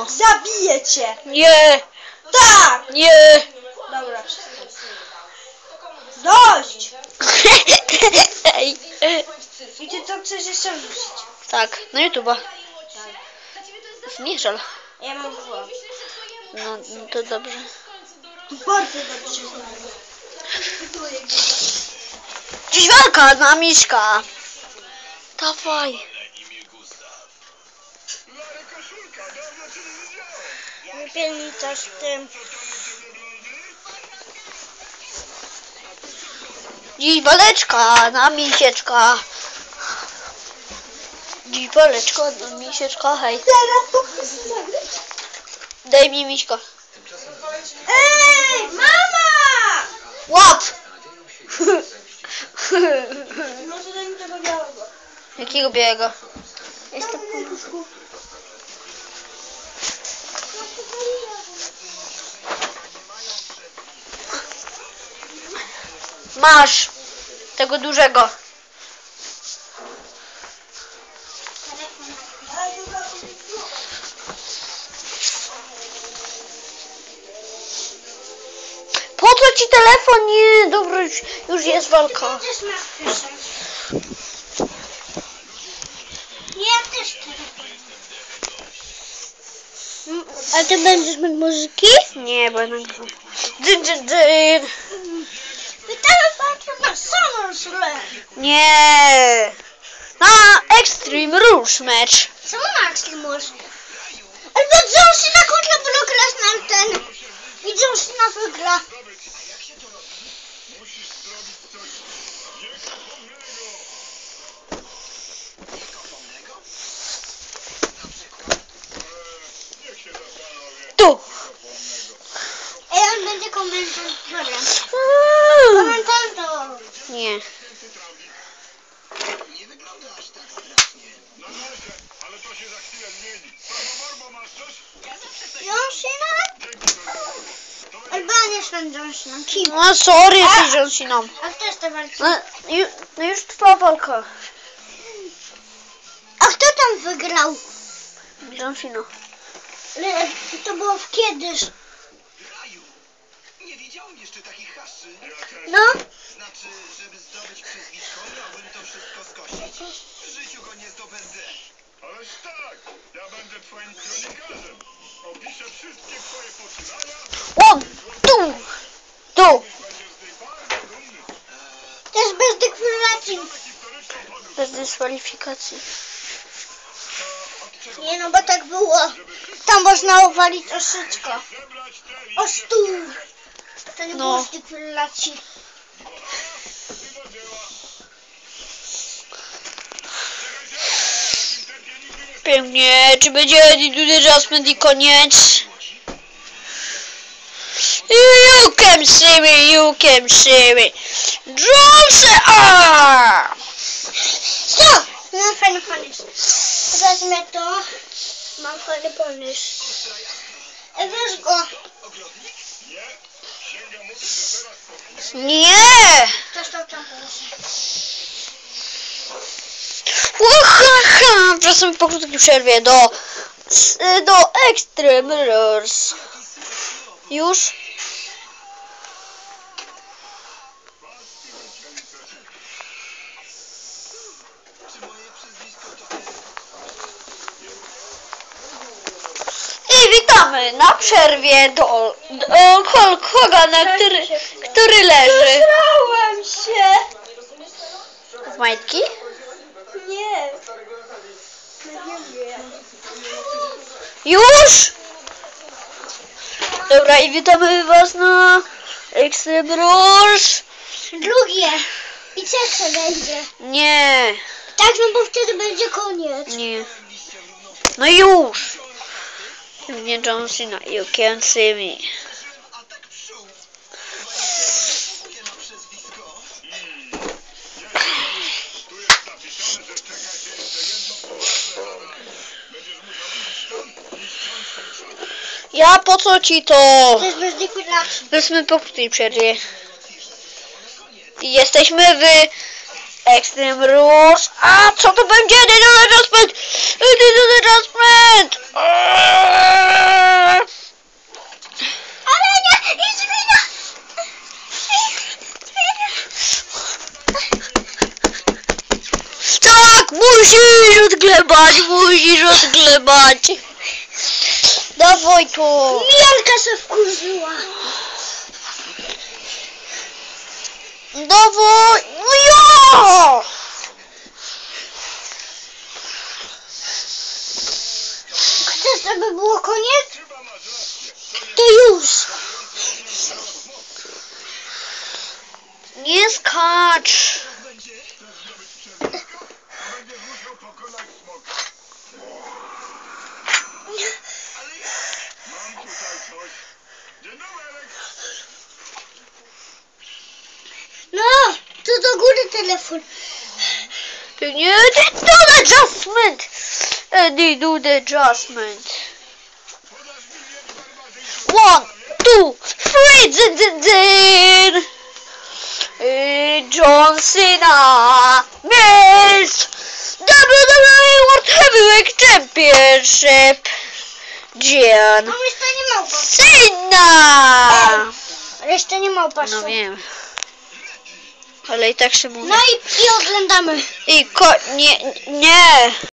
Zabiję cię! Nie, Tak! nie. Dobra. Dość! Ej. I ty to chcesz jeszcze wrzucić? Tak, na YouTube'a. Nie żal. Ja mam dwa. No, no to dobrze. Bardzo dobrze znam. Dziś walka na miszka. Dawaj. Wypielnicasz tym. Dziś waleczka na misieczka. Dziś waleczka na misieczka, hej. To? Daj mi miśka. Ej, mama! Łap! To daj mi tego białego. Jakiego białego? Jestem po Masz! Tego dużego. Po co ci telefon? Nie, dobra, już, już jest walka. Ja też A ty będziesz mieć muzyki? Nie, nagrywam. Dyn, dyn, dyn. Witamy Państwa na SummerSlam. Nie. Na Extreme Rules match. Czemu na Extreme Rules? Ale to John Cena kontra Brock Lesnar ten. I John Cena wygra. Tu. Będzie komentatorem. Komentator. Nie. Nie wygląda aż tak strasznie. Na razie, ale to się za chwilę zmieni. Masz coś? John Cena? Albo ja nie jestem John Cena. Kim? No sorry, jesteś John Cena. A kto to walczy? No, ju, no już trwa walka. A kto tam wygrał? John Cena. Ale To było w kiedyś. Widziałem jeszcze takich haszy. No. Znaczy, żeby zdobyć przezwisko, miałbym to wszystko skosić. W życiu go nie zdobędę. Ależ tak, ja będę twoim kronikarzem. Opiszę wszystkie twoje poczynania. O, tu. Tu. Też bez deklaracji. Bez dyskwalifikacji. Nie no, bo tak było. Tam można uwalić oszyczko. O stół. To nie No. było z deklaracji. listy do dzieła. Czekaj się, w takim tempie nigdy nie Pięknie. Czy będzie Dudy Jasmine i koniec? You can see me, you can see me. John Cena! Co? Mam fajny pomysł. Wezmę to. Mam fajny pomysł. Weź go. Nie. Też to tam. Uhaha! Czasem po krótkiej przerwie do, do Extreme Rules. Już? Witamy na przerwie do, do Hulk Hogana, który, który leży. Zrałem się. W majtki? Nie. Już? Dobra, i witamy was na Rules. Drugie. I trzecie będzie. Nie, Tak, no bo wtedy będzie koniec. nie. No już. Nie John Cena, you can see me. Ja po co ci to? To jest bez deklaracji. Jesteśmy po krótkiej przerwie. Jesteśmy w Ekstrem Rush. A co to będzie? Jedyny rozpęd! Jedyny rozpęd! Arenia! Idź wina! Tak! Musisz odglebać! Musisz odglebać! Dawaj to! Mielka się wkurzyła! Dawaj! No ja! Chcesz, żeby było koniec? To już. Nie skacz. Telefon. They do the adjustment. And they do the adjustment. Podasz mi miecz barbarzyńców. One, two, three, dyn, dyn. Y, John Cena, Miss WWE World Heavyweight Championship. John Mam jeszcze nie małpa. Cena. Jeszcze nie małpa. No wiem. Ale i tak się mówi. No i, i oglądamy. I ko... nie, nie.